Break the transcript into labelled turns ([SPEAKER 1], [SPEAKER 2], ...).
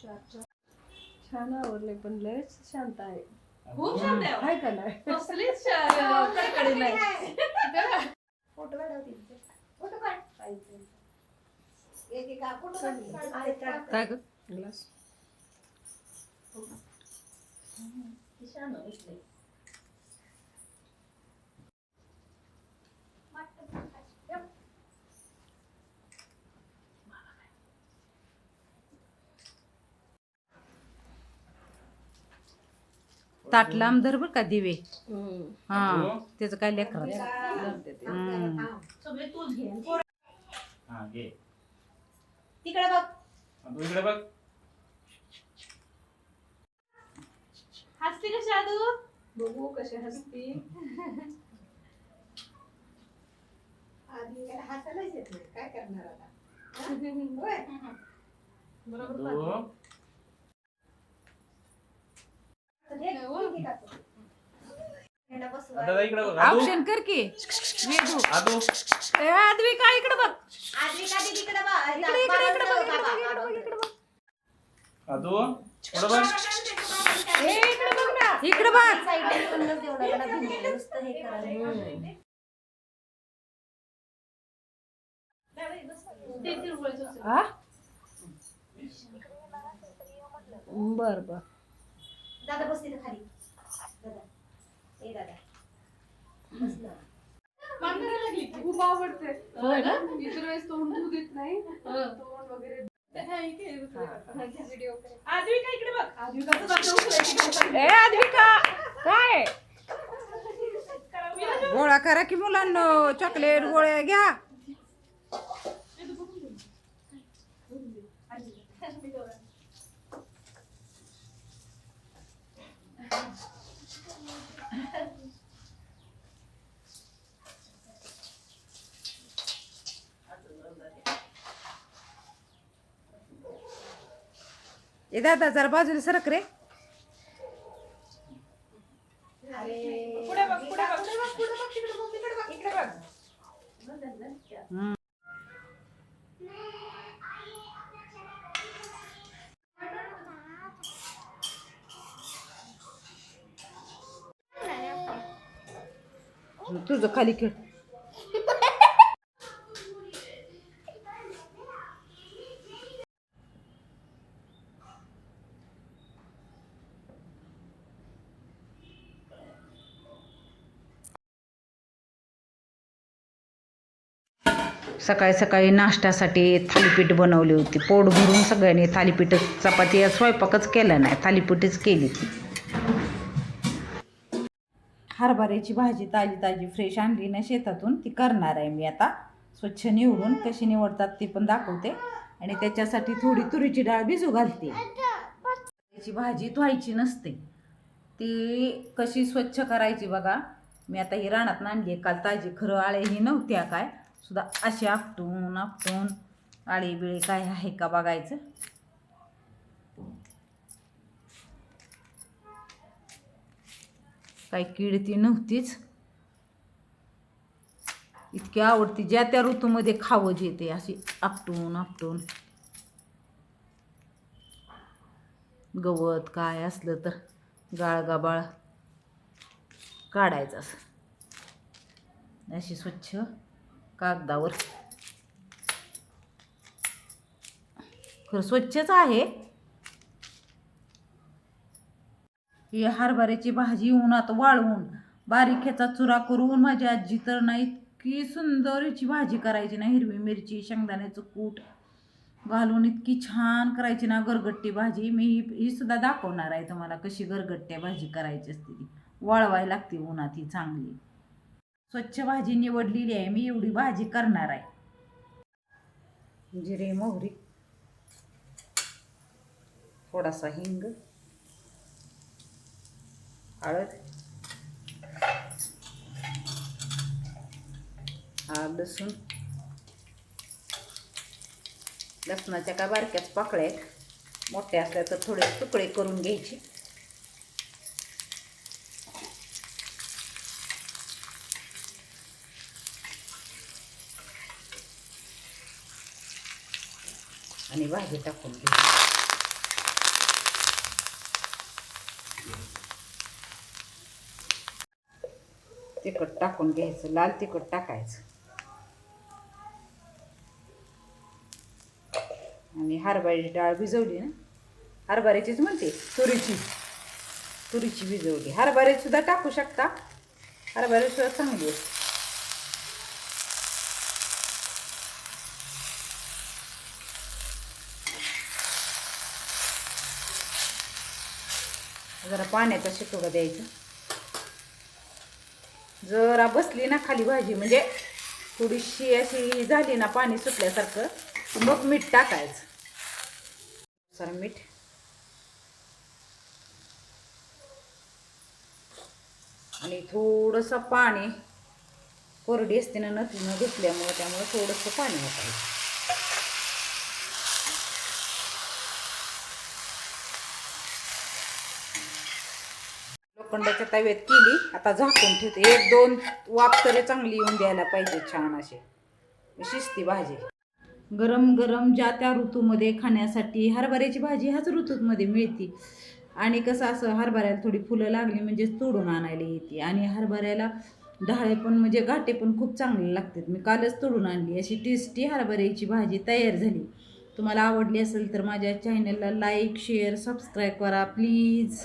[SPEAKER 1] छान आवडले पण लयच शांत आहे.
[SPEAKER 2] खूप शांत आहे.
[SPEAKER 1] का नाही?
[SPEAKER 2] कसलीच कडकडी नाही.
[SPEAKER 3] फोटो फोटो काढ. एक एक फोटो काढ.
[SPEAKER 1] काय ग? ग्लास.
[SPEAKER 3] छान आहे.
[SPEAKER 4] ताट लांब धर बर का दिवे. हा त्याचं काय लेकर
[SPEAKER 1] धरते ते.
[SPEAKER 4] हम्म.
[SPEAKER 3] सगळे तूच घे
[SPEAKER 5] हा घे
[SPEAKER 3] तिकडे बघ
[SPEAKER 5] तू इकडे बघ
[SPEAKER 2] हसती कशी आदू
[SPEAKER 1] बघू कशी हसती
[SPEAKER 3] आधी याला हसायलाच येत नाही काय करणार आता हा? होय?
[SPEAKER 2] बरोबर
[SPEAKER 5] तू इकडे बघ आदू
[SPEAKER 4] ऑप्शन कर की. वेदू.
[SPEAKER 5] आदू
[SPEAKER 4] ए, आदवी काय इकडे बघ.
[SPEAKER 3] इकडे बघ.
[SPEAKER 4] इकडे बघ इकडे
[SPEAKER 3] बाबा,
[SPEAKER 4] बघ, इकडे
[SPEAKER 3] बाबा.
[SPEAKER 4] बघ इकडे बघ.
[SPEAKER 5] आदू पुढे बघ.
[SPEAKER 4] ए, इकडे बघ ना. इकडे बघ.
[SPEAKER 3] हा
[SPEAKER 1] बर बर.
[SPEAKER 3] दादा बस तिथे खाली. दादा. ए दादा. बस ना.
[SPEAKER 2] मान करायला लागली की.
[SPEAKER 1] खूप आवडते.
[SPEAKER 2] होय ना?
[SPEAKER 1] इतर वेळेस तोंड देत नाही.
[SPEAKER 2] हं.
[SPEAKER 1] तोंड वगैरे. व्हिडिओ
[SPEAKER 2] इकडे बघ. उचलायची?
[SPEAKER 4] ए आदविका! काय?
[SPEAKER 2] मी ना-
[SPEAKER 4] गोळा करा की मुलांना. चॉकलेट गोळ्या घ्या. ए दादा जरा बाजूला सरक रे.
[SPEAKER 3] अरे
[SPEAKER 2] पुढे बघ पुढे बघ पुढे बघ पुढे बघ तिकडे बघ तिकडे बघ इकडे बघ
[SPEAKER 4] तुझं खाली खेळ सकाळी सकाळी नाश्त्यासाठी थालीपीठ बनवली होती. पोट भरून सगळ्यांनी थालीपीठ चपाती स्वयंपाकच केला नाही. थालीपीठच केली ती. हरभऱ्याची भाजी ताजी ताजी फ्रेश आणली ना शेतातून. ती करणार आहे मी आता. स्वच्छ निवडून कशी निवडतात ती पण दाखवते. आणि त्याच्यासाठी थोडी तुरीची डाळ भिजू घालते. त्याची भाजी धुवायची नसते. ती कशी स्वच्छ करायची बघा. मी आता ही रानात आणली आहे. काल ताजी खरं आळे ही नव्हत्या काय. सुद्धा अशी आपटून आपटून आळी बिळी काय आहे का बघायचं? काही कीड ती नव्हतीच. इतकी आवडती ज्या त्या ऋतूमध्ये खावं येते अशी आपटून आपटून. गवत काय असलं तर गाळगाबाळ काढायचं असं. अशी स्वच्छ कागदावर. खरं स्वच्छच आहे. ही हरभऱ्याची भाजी उन्हात वाळवून बारीक ह्याचा चुरा करून माझी आजी तर ना इतकी सुंदर भाजी करायची ना हिरवी मिरची शेंगदाण्याचं कूट. घालून इतकी छान करायची ना गरगट्टी भाजी. मी ही ही सुद्धा दाखवणार आहे तुम्हाला कशी गरगट्ट्या भाजी करायची असते ती. वळवायला लागते उन्हात ही चांगली. स्वच्छ भाजी निवडलेली आहे मी एवढी भाजी करणार आहे. म्हणजे जिरे मोहरी. थोडासा हिंग. हळद. हा लसूण. लसणाच्या का बारक्याच पाकळ्या आहेत. मोठ्या असल्या तर थोडे तुकडे करून घ्यायचे. आणि भाजी टाकून घ्यायची तिखट टाकून घ्यायचं लाल तिखट टाकायचं. आणि हरभऱ्याची डाळ भिजवली ना हरभऱ्याचीच म्हणते तुरीची. तुरीची भिजवली. हरभरे सुद्धा टाकू शकता. हरभरे सुद्धा चांगली असते. पाण्याचा शितोडा द्यायचा. जरा बसली ना खाली भाजी म्हणजे थोडीशी अशी झाली ना पाणी सुटल्यासारखं मग मीठ टाकायचं. सर मीठ. आणि थोडंसं पाणी कोरडी असते ना नथीनं घेतल्यामुळे त्यामुळे थोडंसं पाणी वापरायचं लोखंडाच्या तव्यात केली आता झाकून ठेवते. एक दोन वाफ तरी चांगली येऊन द्यायला पाहिजे छान असे. शिस्ती भाजी. गरम गरम ज्या त्या ऋतूमध्ये खाण्यासाठी हरभऱ्याची भाजी ह्याच ऋतूमध्ये मिळते. आणि कसं असं हरभऱ्याला थोडी फुलं लागली म्हणजे तोडून आणायला येते. आणि हरभऱ्याला डाळे पण म्हणजे घाटे पण खूप चांगले लागतात. मी कालच तोडून आणली. अशी टेस्टी हरभऱ्याची भाजी तयार झाली. तुम्हाला आवडली असेल तर माझ्या चॅनलला लाईक शेअर सबस्क्राईब करा प्लीज